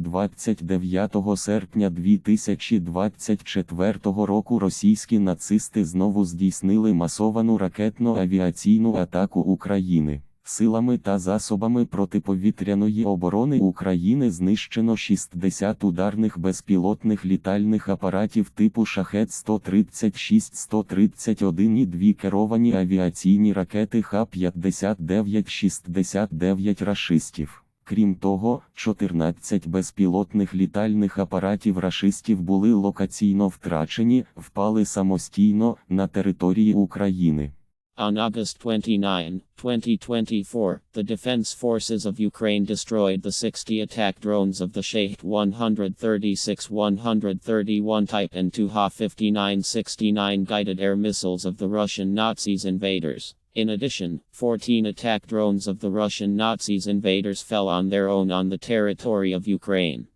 29 серпня 2024 року російські нацисти знову здійснили масовану ракетно-авіаційну атаку України. Силами та засобами протиповітряної оборони України знищено 60 ударних безпілотних літальних апаратів типу Шахет 136 131 і дві керовані авіаційні ракети Х-59-69 рашистів. Крім того, 14 безпілотних літальних апаратів рашистів були локаційно втрачені, впали самостійно на території України. On August 29, 2024, the Defense Forces of Ukraine destroyed the 60 attack drones of the Shahed 136-131 type and Tuha 59-69 guided air missiles of the Russian Nazis invaders. In addition, 14 attack drones of the Russian Nazis invaders fell on their own on the territory of Ukraine.